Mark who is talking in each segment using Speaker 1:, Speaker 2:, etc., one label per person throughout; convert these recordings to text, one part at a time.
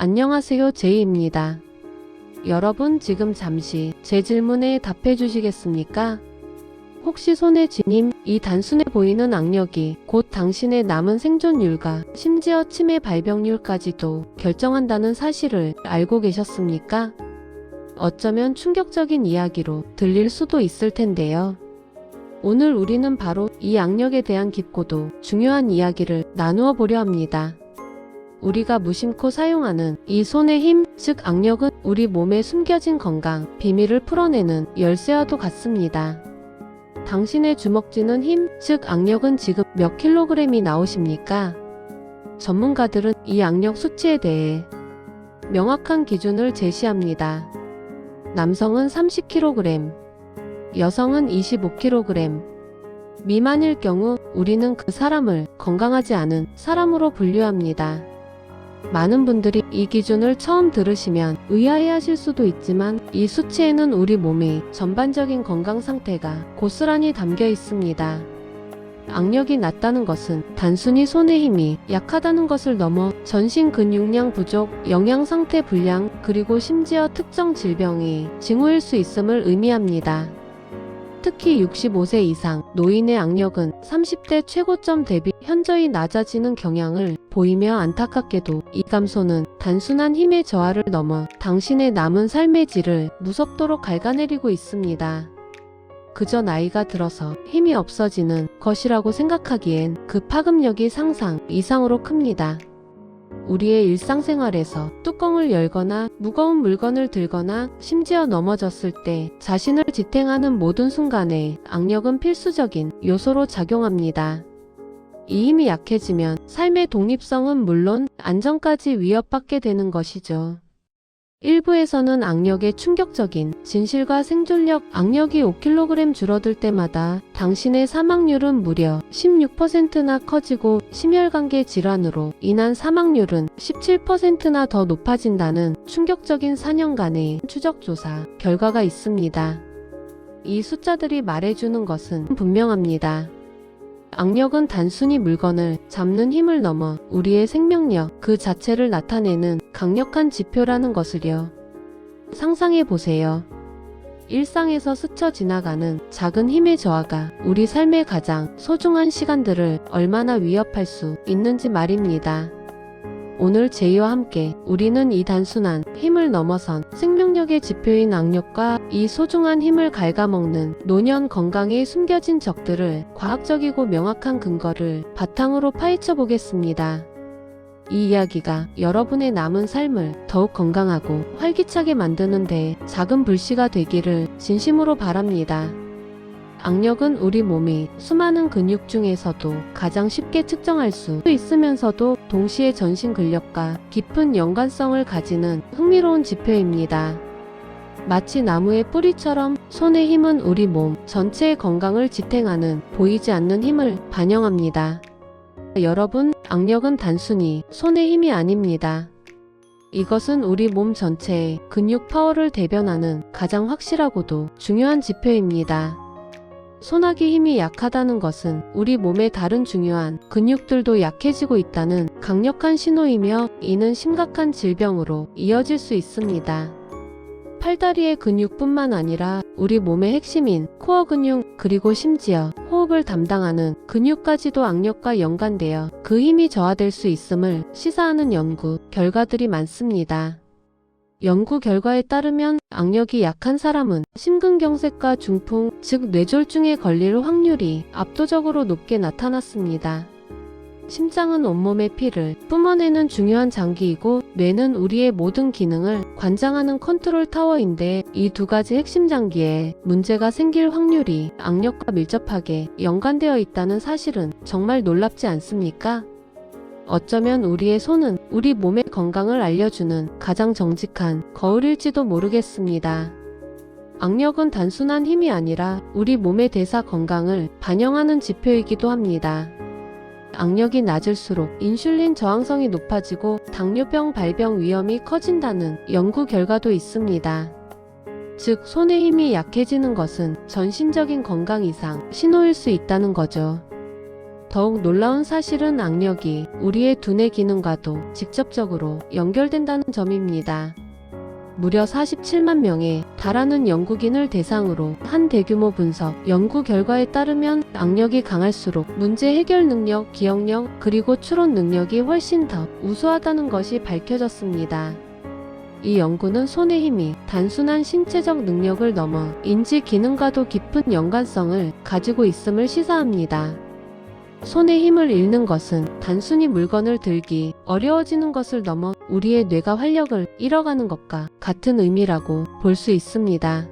Speaker 1: 안녕하세요. 제이입니다. 여러분, 지금 잠시 제 질문에 답해 주시겠습니까? 혹시 손에 쥐님, 이 단순해 보이는 악력이 곧 당신의 남은 생존율과 심지어 치매 발병률까지도 결정한다는 사실을 알고 계셨습니까? 어쩌면 충격적인 이야기로 들릴 수도 있을 텐데요. 오늘 우리는 바로 이 악력에 대한 깊고도 중요한 이야기를 나누어 보려 합니다. 우리가 무심코 사용하는 이 손의 힘, 즉 악력은 우리 몸에 숨겨진 건강, 비밀을 풀어내는 열쇠와도 같습니다. 당신의 주먹 쥐는 힘, 즉 악력은 지금 몇 킬로그램이 나오십니까? 전문가들은 이 악력 수치에 대해 명확한 기준을 제시합니다. 남성은 30kg, 여성은 25kg. 미만일 경우 우리는 그 사람을 건강하지 않은 사람으로 분류합니다. 많은 분들이 이 기준을 처음 들으시면 의아해 하실 수도 있지만 이 수치에는 우리 몸의 전반적인 건강 상태가 고스란히 담겨 있습니다. 악력이 낮다는 것은 단순히 손의 힘이 약하다는 것을 넘어 전신 근육량 부족, 영양 상태 불량, 그리고 심지어 특정 질병이 징후일 수 있음을 의미합니다. 특히 65세 이상 노인의 악력은 30대 최고점 대비 현저히 낮아지는 경향을 보이며 안타깝게도 이 감소는 단순한 힘의 저하를 넘어 당신의 남은 삶의 질을 무섭도록 갉아내리고 있습니다. 그저 나이가 들어서 힘이 없어지는 것이라고 생각하기엔 그 파급력이 상상 이상으로 큽니다. 우리의 일상생활에서 뚜껑을 열거나 무거운 물건을 들거나 심지어 넘어졌을 때 자신을 지탱하는 모든 순간에 악력은 필수적인 요소로 작용합니다. 이 힘이 약해지면 삶의 독립성은 물론 안전까지 위협받게 되는 것이죠. 일부에서는 악력의 충격적인 진실과 생존력 악력이 5kg 줄어들 때마다 당신의 사망률은 무려 16%나 커지고 심혈관계 질환으로 인한 사망률은 17%나 더 높아진다는 충격적인 4년간의 추적조사 결과가 있습니다. 이 숫자들이 말해주는 것은 분명합니다. 악력은 단순히 물건을 잡는 힘을 넘어 우리의 생명력 그 자체를 나타내는 강력한 지표라는 것을요. 상상해 보세요. 일상에서 스쳐 지나가는 작은 힘의 저하가 우리 삶의 가장 소중한 시간들을 얼마나 위협할 수 있는지 말입니다. 오늘 제이와 함께 우리는 이 단순한 힘을 넘어선 생명력의 지표인 악력과 이 소중한 힘을 갉아먹는 노년 건강에 숨겨진 적들을 과학적이고 명확한 근거를 바탕으로 파헤쳐 보겠습니다. 이 이야기가 여러분의 남은 삶을 더욱 건강하고 활기차게 만드는데 작은 불씨가 되기를 진심으로 바랍니다. 악력은 우리 몸의 수많은 근육 중에서도 가장 쉽게 측정할 수 있으면서도 동시에 전신 근력과 깊은 연관성을 가지는 흥미로운 지표입니다. 마치 나무의 뿌리처럼 손의 힘은 우리 몸 전체의 건강을 지탱하는 보이지 않는 힘을 반영합니다. 여러분, 악력은 단순히 손의 힘이 아닙니다. 이것은 우리 몸 전체의 근육 파워를 대변하는 가장 확실하고도 중요한 지표입니다. 소나기 힘이 약하다는 것은 우리 몸의 다른 중요한 근육들도 약해지고 있다는 강력한 신호이며 이는 심각한 질병으로 이어질 수 있습니다. 팔다리의 근육뿐만 아니라 우리 몸의 핵심인 코어 근육 그리고 심지어 호흡을 담당하는 근육까지도 악력과 연관되어 그 힘이 저하될 수 있음을 시사하는 연구 결과들이 많습니다. 연구 결과에 따르면 악력이 약한 사람은 심근경색과 중풍, 즉 뇌졸중에 걸릴 확률이 압도적으로 높게 나타났습니다. 심장은 온몸의 피를 뿜어내는 중요한 장기이고 뇌는 우리의 모든 기능을 관장하는 컨트롤 타워인데 이 두 가지 핵심 장기에 문제가 생길 확률이 악력과 밀접하게 연관되어 있다는 사실은 정말 놀랍지 않습니까? 어쩌면 우리의 손은 우리 몸의 건강을 알려주는 가장 정직한 거울일지도 모르겠습니다. 악력은 단순한 힘이 아니라 우리 몸의 대사 건강을 반영하는 지표이기도 합니다. 악력이 낮을수록 인슐린 저항성이 높아지고 당뇨병 발병 위험이 커진다는 연구 결과도 있습니다. 즉, 손의 힘이 약해지는 것은 전신적인 건강 이상 신호일 수 있다는 거죠. 더욱 놀라운 사실은 악력이 우리의 두뇌 기능과도 직접적으로 연결된다는 점입니다. 무려 47만 명에 달하는 영국인을 대상으로 한 대규모 분석 연구 결과에 따르면 악력이 강할수록 문제 해결 능력, 기억력, 그리고 추론 능력이 훨씬 더 우수하다는 것이 밝혀졌습니다. 이 연구는 손의 힘이 단순한 신체적 능력을 넘어 인지 기능과도 깊은 연관성을 가지고 있음을 시사합니다. 손의 힘을 잃는 것은 단순히 물건을 들기 어려워지는 것을 넘어 우리의 뇌가 활력을 잃어가는 것과 같은 의미라고 볼 수 있습니다.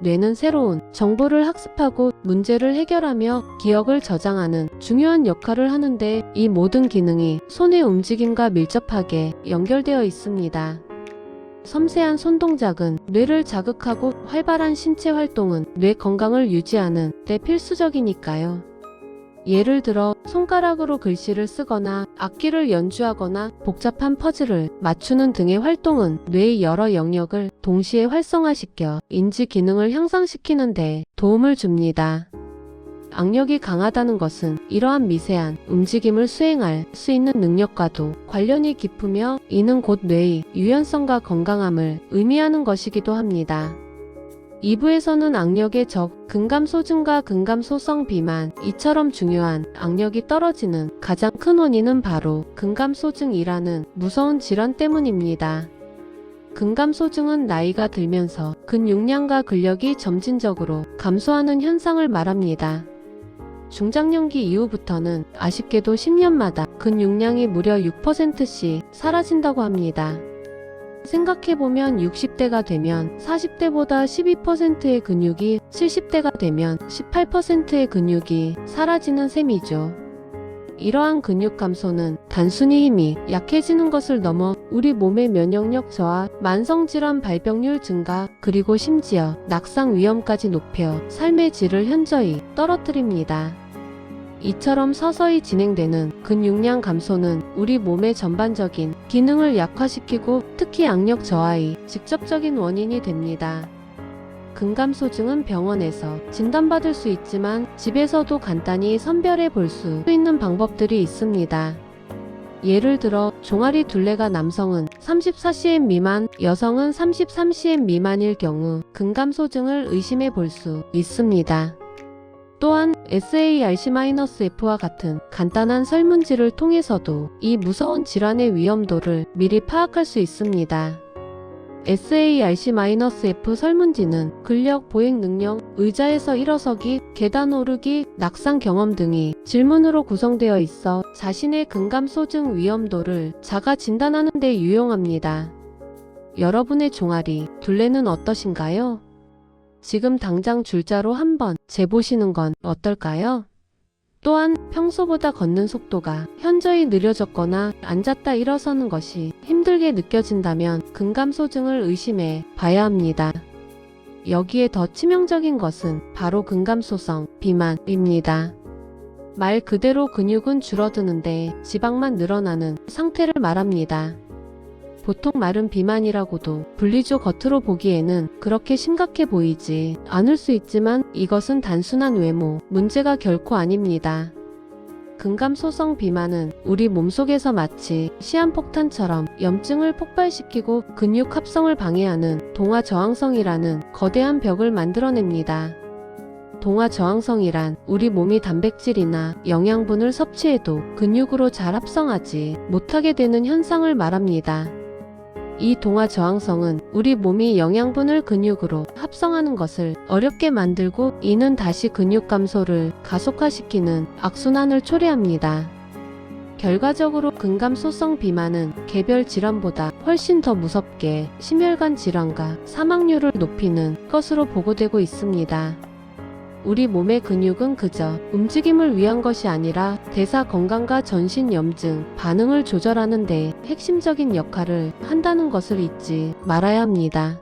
Speaker 1: 뇌는 새로운 정보를 학습하고 문제를 해결하며 기억을 저장하는 중요한 역할을 하는데 이 모든 기능이 손의 움직임과 밀접하게 연결되어 있습니다. 섬세한 손동작은 뇌를 자극하고 활발한 신체 활동은 뇌 건강을 유지하는 데 필수적이니까요. 예를 들어 손가락으로 글씨를 쓰거나 악기를 연주하거나 복잡한 퍼즐을 맞추는 등의 활동은 뇌의 여러 영역을 동시에 활성화시켜 인지 기능을 향상시키는 데 도움을 줍니다. 악력이 강하다는 것은 이러한 미세한 움직임을 수행할 수 있는 능력과도 관련이 깊으며 이는 곧 뇌의 유연성과 건강함을 의미하는 것이기도 합니다. 2부에서는 악력의 적, 근감소증과 근감소성 비만, 이처럼 중요한 악력이 떨어지는 가장 큰 원인은 바로 근감소증이라는 무서운 질환 때문입니다. 근감소증은 나이가 들면서 근육량과 근력이 점진적으로 감소하는 현상을 말합니다. 중장년기 이후부터는 아쉽게도 10년마다 근육량이 무려 6%씩 사라진다고 합니다. 생각해보면 60대가 되면 40대보다 12%의 근육이 70대가 되면 18%의 근육이 사라지는 셈이죠. 이러한 근육 감소는 단순히 힘이 약해지는 것을 넘어 우리 몸의 면역력 저하, 만성질환 발병률 증가, 그리고 심지어 낙상 위험까지 높여 삶의 질을 현저히 떨어뜨립니다. 이처럼 서서히 진행되는 근육량 감소는 우리 몸의 전반적인 기능을 약화시키고 특히 악력 저하의 직접적인 원인이 됩니다. 근감소증은 병원에서 진단받을 수 있지만 집에서도 간단히 선별해 볼 수 있는 방법들이 있습니다. 예를 들어 종아리 둘레가 남성은 34cm 미만, 여성은 33cm 미만일 경우 근감소증을 의심해 볼 수 있습니다. 또한 SARC-F와 같은 간단한 설문지를 통해서도 이 무서운 질환의 위험도를 미리 파악할 수 있습니다. SARC-F 설문지는 근력, 보행 능력, 의자에서 일어서기, 계단 오르기, 낙상 경험 등이 질문으로 구성되어 있어 자신의 근감 소증 위험도를 자가 진단하는 데 유용합니다. 여러분의 종아리, 둘레는 어떠신가요? 지금 당장 줄자로 한번 재보시는 건 어떨까요? 또한 평소보다 걷는 속도가 현저히 느려졌거나 앉았다 일어서는 것이 힘들게 느껴진다면 근감소증을 의심해 봐야 합니다. 여기에 더 치명적인 것은 바로 근감소성 비만입니다. 말 그대로 근육은 줄어드는데 지방만 늘어나는 상태를 말합니다. 보통 마른 비만이라고도 불리죠 겉으로 보기에는 그렇게 심각해 보이지 않을 수 있지만 이것은 단순한 외모 문제가 결코 아닙니다. 근감소성 비만은 우리 몸속에서 마치 시한폭탄처럼 염증을 폭발시키고 근육 합성을 방해하는 동화 저항성이라는 거대한 벽을 만들어냅니다. 동화 저항성이란 우리 몸이 단백질이나 영양분을 섭취해도 근육으로 잘 합성하지 못하게 되는 현상을 말합니다. 이 동화 저항성은 우리 몸이 영양분을 근육으로 합성하는 것을 어렵게 만들고 이는 다시 근육 감소를 가속화시키는 악순환을 초래합니다. 결과적으로 근감소성 비만은 개별 질환보다 훨씬 더 무섭게 심혈관 질환과 사망률을 높이는 것으로 보고되고 있습니다. 우리 몸의 근육은 그저 움직임을 위한 것이 아니라 대사 건강과 전신 염증, 반응을 조절하는 데 핵심적인 역할을 한다는 것을 잊지 말아야 합니다.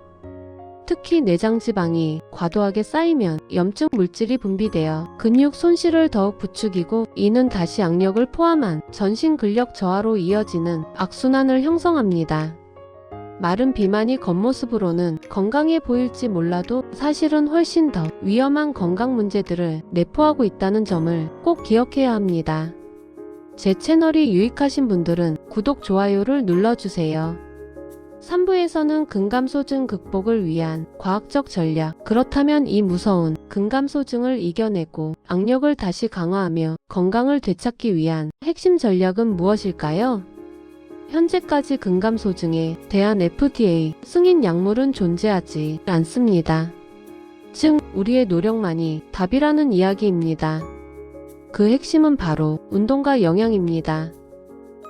Speaker 1: 특히 내장 지방이 과도하게 쌓이면 염증 물질이 분비되어 근육 손실을 더욱 부추기고 이는 다시 악력을 포함한 전신 근력 저하로 이어지는 악순환을 형성합니다. 마른 비만이 겉모습으로는 건강해 보일지 몰라도 사실은 훨씬 더 위험한 건강 문제들을 내포하고 있다는 점을 꼭 기억해야 합니다. 제 채널이 유익하신 분들은 구독, 좋아요를 눌러주세요. 3부에서는 근감소증 극복을 위한 과학적 전략, 그렇다면 이 무서운 근감소증을 이겨내고 악력을 다시 강화하며 건강을 되찾기 위한 핵심 전략은 무엇일까요? 현재까지 근감소 증에 대한 FDA 승인 약물은 존재하지 않습니다. 즉, 우리의 노력만이 답이라는 이야기입니다. 그 핵심은 바로 운동과 영양입니다.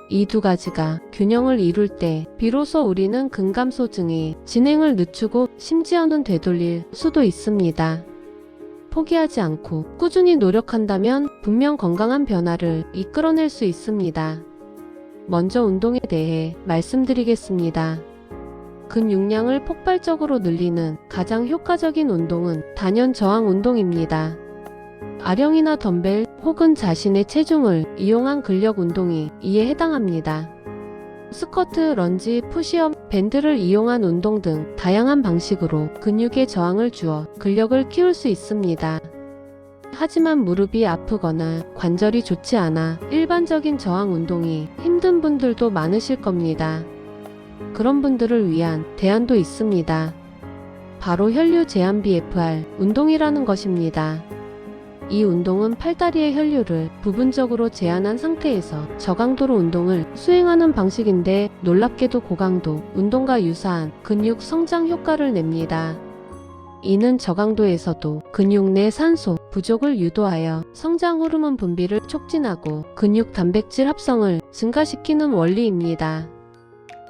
Speaker 1: 이 두 가지가 균형을 이룰 때 비로소 우리는 근감소증이 진행을 늦추고 심지어는 되돌릴 수도 있습니다. 포기하지 않고 꾸준히 노력한다면 분명 건강한 변화를 이끌어낼 수 있습니다. 먼저 운동에 대해 말씀드리겠습니다. 근육량을 폭발적으로 늘리는 가장 효과적인 운동은 단연 저항 운동입니다. 아령이나 덤벨 혹은 자신의 체중을 이용한 근력 운동이 이에 해당합니다. 스쿼트, 런지, 푸시업, 밴드를 이용한 운동 등 다양한 방식으로 근육에 저항을 주어 근력을 키울 수 있습니다. 하지만 무릎이 아프거나 관절이 좋지 않아 일반적인 저항 운동이 힘든 분들도 많으실 겁니다. 그런 분들을 위한 대안도 있습니다. 바로 혈류 제한 BFR 운동이라는 것입니다. 이 운동은 팔다리의 혈류를 부분적으로 제한한 상태에서 저강도로 운동을 수행하는 방식인데 놀랍게도 고강도 운동과 유사한 근육 성장 효과를 냅니다. 이는 저강도에서도 근육 내 산소 부족을 유도하여 성장 호르몬 분비를 촉진하고 근육 단백질 합성을 증가시키는 원리입니다.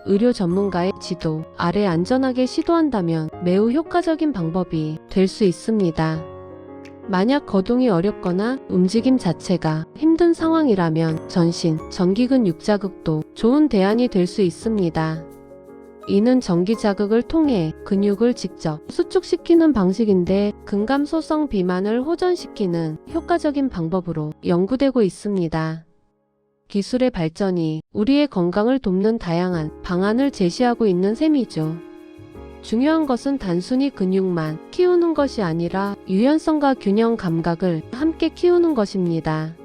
Speaker 1: 의료 전문가의 지도 아래 안전하게 시도한다면 매우 효과적인 방법이 될 수 있습니다. 만약 거동이 어렵거나 움직임 자체가 힘든 상황이라면 전신, 전기근 육자극도 좋은 대안이 될 수 있습니다. 이는 전기 자극을 통해 근육을 직접 수축시키는 방식인데 근감소성 비만을 호전시키는 효과적인 방법으로 연구되고 있습니다. 기술의 발전이 우리의 건강을 돕는 다양한 방안을 제시하고 있는 셈이죠. 중요한 것은 단순히 근육만 키우는 것이 아니라 유연성과 균형 감각을 함께 키우는 것입니다.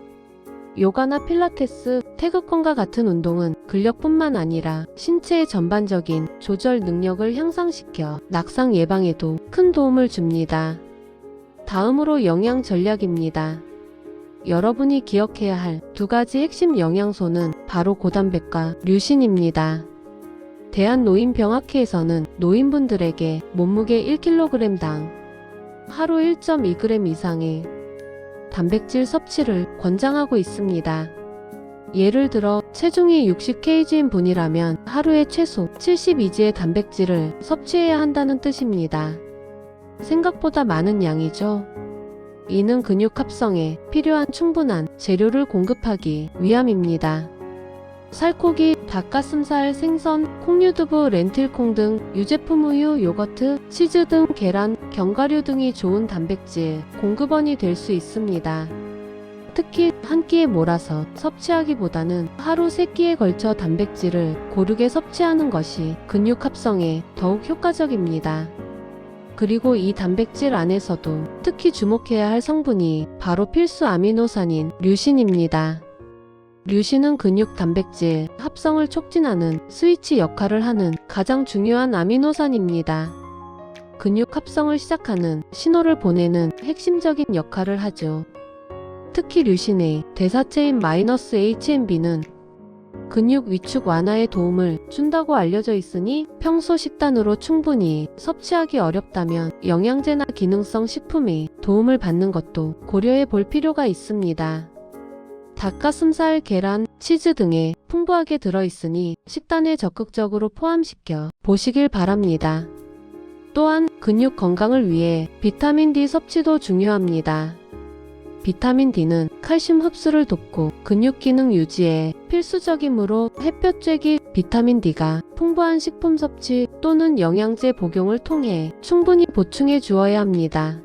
Speaker 1: 요가나 필라테스, 태극권과 같은 운동은 근력뿐만 아니라 신체의 전반적인 조절 능력을 향상시켜 낙상 예방에도 큰 도움을 줍니다. 다음으로 영양 전략입니다. 여러분이 기억해야 할 두 가지 핵심 영양소는 바로 고단백과 류신입니다. 대한노인병학회에서는 노인분들에게 몸무게 1kg당 하루 1.2g 이상의 단백질 섭취를 권장하고 있습니다. 예를 들어 체중이 60kg인 분이라면 하루에 최소 72g의 단백질을 섭취해야 한다는 뜻입니다. 생각보다 많은 양이죠. 이는 근육 합성에 필요한 충분한 재료를 공급하기 위함입니다. 살코기, 닭가슴살, 생선, 콩유두부, 렌틸콩 등 유제품 우유, 요거트, 치즈 등 계란, 견과류 등이 좋은 단백질 공급원이 될 수 있습니다. 특히 한 끼에 몰아서 섭취하기보다는 하루 세 끼에 걸쳐 단백질을 고르게 섭취하는 것이 근육 합성에 더욱 효과적입니다. 그리고 이 단백질 안에서도 특히 주목해야 할 성분이 바로 필수 아미노산인 류신입니다. 류신은 근육 단백질 합성을 촉진하는 스위치 역할을 하는 가장 중요한 아미노산입니다. 근육 합성을 시작하는 신호를 보내는 핵심적인 역할을 하죠. 특히 류신의 대사체인 마이너스 HMB는 근육 위축 완화에 도움을 준다고 알려져 있으니 평소 식단으로 충분히 섭취하기 어렵다면 영양제나 기능성 식품의 도움을 받는 것도 고려해 볼 필요가 있습니다. 닭가슴살, 계란, 치즈 등에 풍부하게 들어있으니 식단에 적극적으로 포함시켜 보시길 바랍니다. 또한 근육 건강을 위해 비타민 D 섭취도 중요합니다. 비타민 D는 칼슘 흡수를 돕고 근육 기능 유지에 필수적이므로 햇볕 쬐기 비타민 D가 풍부한 식품 섭취 또는 영양제 복용을 통해 충분히 보충해 주어야 합니다.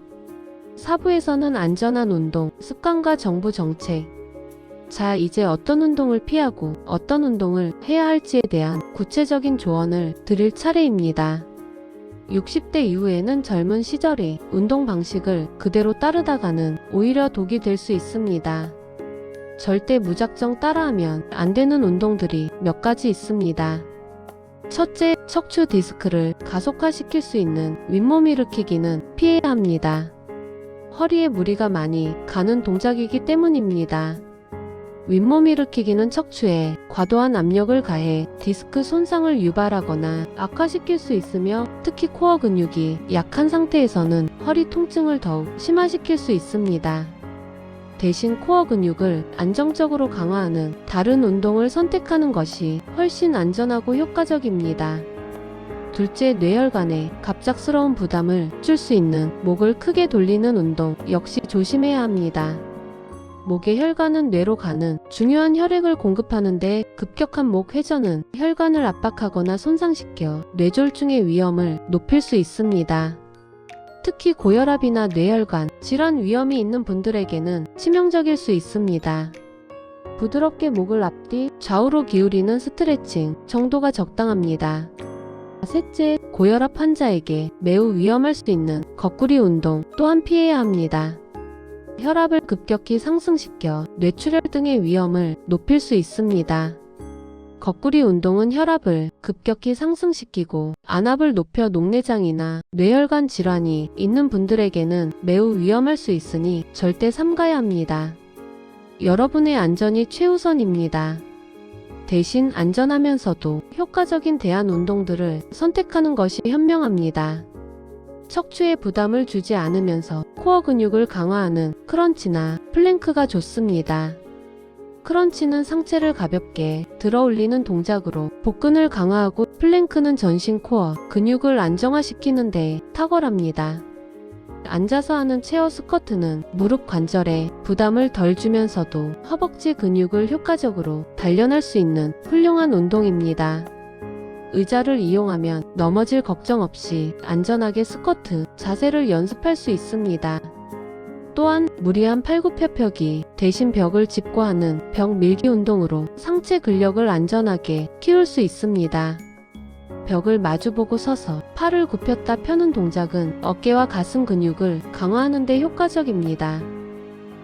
Speaker 1: 사부에서는 안전한 운동, 습관과 정부 정책, 자, 이제 어떤 운동을 피하고 어떤 운동을 해야 할지에 대한 구체적인 조언을 드릴 차례입니다. 60대 이후에는 젊은 시절의 운동 방식을 그대로 따르다가는 오히려 독이 될 수 있습니다. 절대 무작정 따라하면 안 되는 운동들이 몇 가지 있습니다. 첫째, 척추 디스크를 가속화시킬 수 있는 윗몸 일으키기는 피해야 합니다. 허리에 무리가 많이 가는 동작이기 때문입니다. 윗몸 일으키기는 척추에 과도한 압력을 가해 디스크 손상을 유발하거나 악화시킬 수 있으며 특히 코어 근육이 약한 상태에서는 허리 통증을 더욱 심화시킬 수 있습니다. 대신 코어 근육을 안정적으로 강화하는 다른 운동을 선택하는 것이 훨씬 안전하고 효과적입니다. 둘째, 뇌혈관에 갑작스러운 부담을 줄 수 있는 목을 크게 돌리는 운동 역시 조심해야 합니다. 목의 혈관은 뇌로 가는 중요한 혈액을 공급하는데 급격한 목 회전은 혈관을 압박하거나 손상시켜 뇌졸중의 위험을 높일 수 있습니다. 특히 고혈압이나 뇌혈관 질환 위험이 있는 분들에게는 치명적일 수 있습니다. 부드럽게 목을 앞뒤 좌우로 기울이는 스트레칭 정도가 적당합니다. 셋째, 고혈압 환자에게 매우 위험할 수 있는 거꾸리 운동 또한 피해야 합니다. 혈압을 급격히 상승시켜 뇌출혈 등의 위험을 높일 수 있습니다. 거꾸리 운동은 혈압을 급격히 상승시키고 안압을 높여 녹내장이나 뇌혈관 질환이 있는 분들에게는 매우 위험할 수 있으니 절대 삼가야 합니다. 여러분의 안전이 최우선입니다. 대신 안전하면서도 효과적인 대안 운동들을 선택하는 것이 현명합니다. 척추에 부담을 주지 않으면서 코어 근육을 강화하는 크런치나 플랭크가 좋습니다. 크런치는 상체를 가볍게 들어 올리는 동작으로 복근을 강화하고 플랭크는 전신 코어 근육을 안정화시키는 데 탁월합니다. 앉아서 하는 체어 스쿼트는 무릎 관절에 부담을 덜 주면서도 허벅지 근육을 효과적으로 단련할 수 있는 훌륭한 운동입니다. 의자를 이용하면 넘어질 걱정 없이 안전하게 스쿼트 자세를 연습할 수 있습니다. 또한 무리한 팔굽혀펴기 대신 벽을 짚고 하는 벽 밀기 운동으로 상체 근력을 안전하게 키울 수 있습니다. 벽을 마주보고 서서 팔을 굽혔다 펴는 동작은 어깨와 가슴 근육을 강화하는 데 효과적입니다.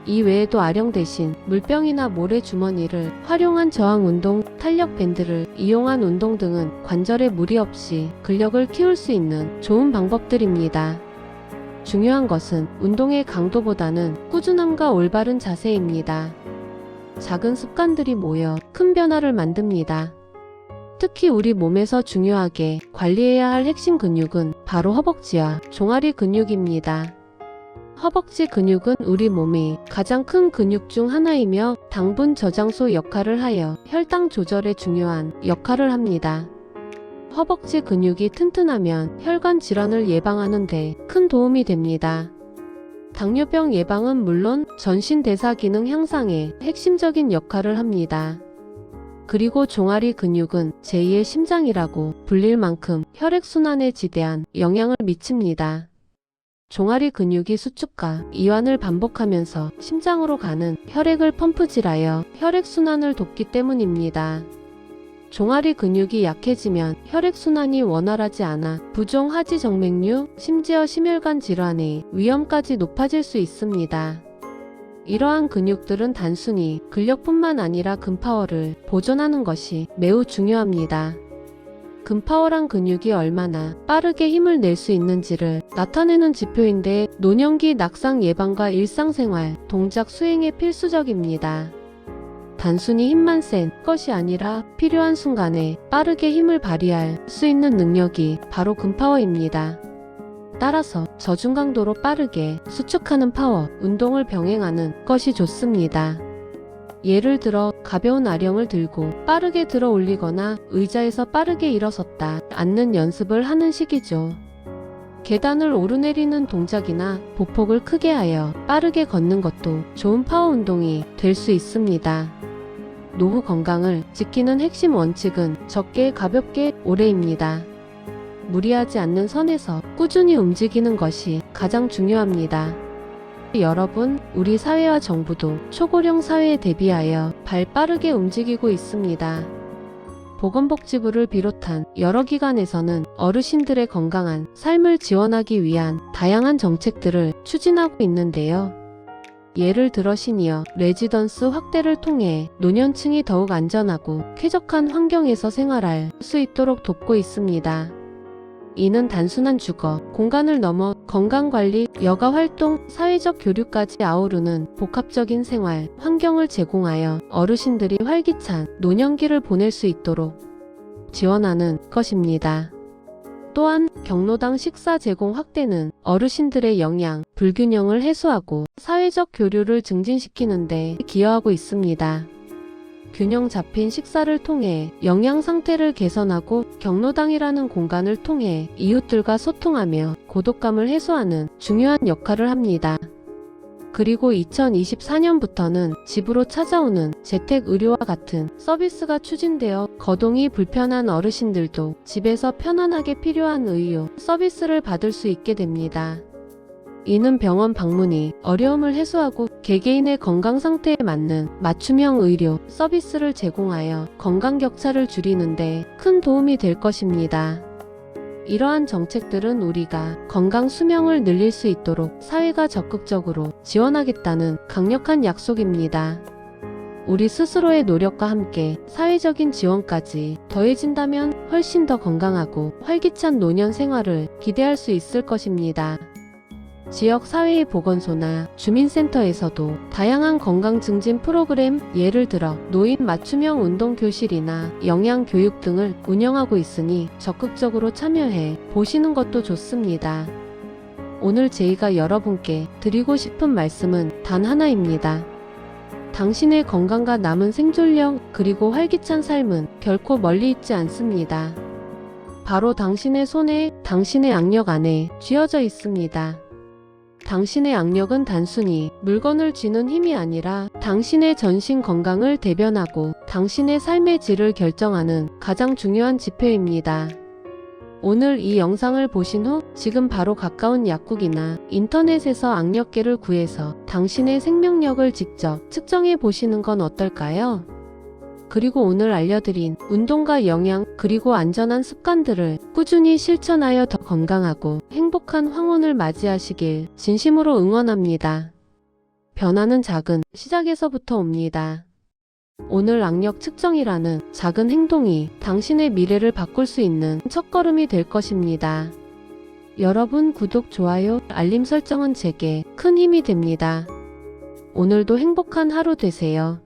Speaker 1: 이 외에도 아령 대신 물병이나 모래 주머니를 활용한 저항 운동, 탄력 밴드를 이용한 운동 등은 관절에 무리 없이 근력을 키울 수 있는 좋은 방법들입니다. 중요한 것은 운동의 강도보다는 꾸준함과 올바른 자세입니다. 작은 습관들이 모여 큰 변화를 만듭니다. 특히 우리 몸에서 중요하게 관리해야 할 핵심 근육은 바로 허벅지와 종아리 근육입니다. 허벅지 근육은 우리 몸의 가장 큰 근육 중 하나이며 당분 저장소 역할을 하여 혈당 조절에 중요한 역할을 합니다. 허벅지 근육이 튼튼하면 혈관 질환을 예방하는 데 큰 도움이 됩니다. 당뇨병 예방은 물론 전신 대사 기능 향상에 핵심적인 역할을 합니다. 그리고 종아리 근육은 제2의 심장이라고 불릴 만큼 혈액순환에 지대한 영향을 미칩니다. 종아리 근육이 수축과 이완을 반복하면서 심장으로 가는 혈액을 펌프질하여 혈액순환을 돕기 때문입니다. 종아리 근육이 약해지면 혈액순환이 원활하지 않아 부종 하지 정맥류, 심지어 심혈관 질환의 위험까지 높아질 수 있습니다. 이러한 근육들은 단순히 근력뿐만 아니라 근파워를 보존하는 것이 매우 중요합니다. 근파워란 근육이 얼마나 빠르게 힘을 낼 수 있는지를 나타내는 지표인데 노년기 낙상 예방과 일상생활, 동작 수행에 필수적입니다. 단순히 힘만 센 것이 아니라 필요한 순간에 빠르게 힘을 발휘할 수 있는 능력이 바로 근파워입니다. 따라서 저중 강도로 빠르게 수축하는 파워 운동을 병행하는 것이 좋습니다. 예를 들어 가벼운 아령을 들고 빠르게 들어 올리거나 의자에서 빠르게 일어섰다 앉는 연습을 하는 식이죠. 계단을 오르내리는 동작이나 보폭을 크게 하여 빠르게 걷는 것도 좋은 파워 운동이 될 수 있습니다. 노후 건강을 지키는 핵심 원칙은 적게 가볍게 오래입니다. 무리하지 않는 선에서 꾸준히 움직이는 것이 가장 중요합니다. 여러분, 우리 사회와 정부도 초고령 사회에 대비하여 발 빠르게 움직이고 있습니다. 보건복지부를 비롯한 여러 기관에서는 어르신들의 건강한 삶을 지원하기 위한 다양한 정책들을 추진하고 있는데요. 예를 들어 시니어 레지던스 확대를 통해 노년층이 더욱 안전하고 쾌적한 환경에서 생활할 수 있도록 돕고 있습니다. 이는 단순한 주거, 공간을 넘어 건강관리, 여가활동, 사회적 교류까지 아우르는 복합적인 생활, 환경을 제공하여 어르신들이 활기찬 노년기를 보낼 수 있도록 지원하는 것입니다. 또한 경로당 식사 제공 확대는 어르신들의 영양, 불균형을 해소하고 사회적 교류를 증진시키는 데 기여하고 있습니다. 균형 잡힌 식사를 통해 영양 상태를 개선하고 경로당이라는 공간을 통해 이웃들과 소통하며 고독감을 해소하는 중요한 역할을 합니다. 그리고 2024년부터는 집으로 찾아오는 재택 의료와 같은 서비스가 추진되어 거동이 불편한 어르신들도 집에서 편안하게 필요한 의료 서비스를 받을 수 있게 됩니다. 이는 병원 방문이 어려움을 해소하고 개개인의 건강 상태에 맞는 맞춤형 의료 서비스를 제공하여 건강 격차를 줄이는데 큰 도움이 될 것입니다. 이러한 정책들은 우리가 건강 수명을 늘릴 수 있도록 사회가 적극적으로 지원하겠다는 강력한 약속입니다. 우리 스스로의 노력과 함께 사회적인 지원까지 더해진다면 훨씬 더 건강하고 활기찬 노년 생활을 기대할 수 있을 것입니다. 지역 사회의 보건소나 주민센터에서도 다양한 건강 증진 프로그램, 예를 들어 노인 맞춤형 운동 교실이나 영양 교육 등을 운영하고 있으니 적극적으로 참여해 보시는 것도 좋습니다. 오늘 제이가 여러분께 드리고 싶은 말씀은 단 하나입니다. 당신의 건강과 남은 생존력 그리고 활기찬 삶은 결코 멀리 있지 않습니다. 바로 당신의 손에 당신의 악력 안에 쥐어져 있습니다. 당신의 악력은 단순히 물건을 쥐는 힘이 아니라 당신의 전신 건강을 대변하고 당신의 삶의 질을 결정하는 가장 중요한 지표입니다. 오늘 이 영상을 보신 후 지금 바로 가까운 약국이나 인터넷에서 악력계를 구해서 당신의 생명력을 직접 측정해 보시는 건 어떨까요? 그리고 오늘 알려드린 운동과 영양 그리고 안전한 습관들을 꾸준히 실천하여 더 건강하고 행복한 황혼을 맞이하시길 진심으로 응원합니다. 변화는 작은 시작에서부터 옵니다. 오늘 악력 측정이라는 작은 행동이 당신의 미래를 바꿀 수 있는 첫걸음이 될 것입니다. 여러분 구독, 좋아요, 알림 설정은 제게 큰 힘이 됩니다. 오늘도 행복한 하루 되세요.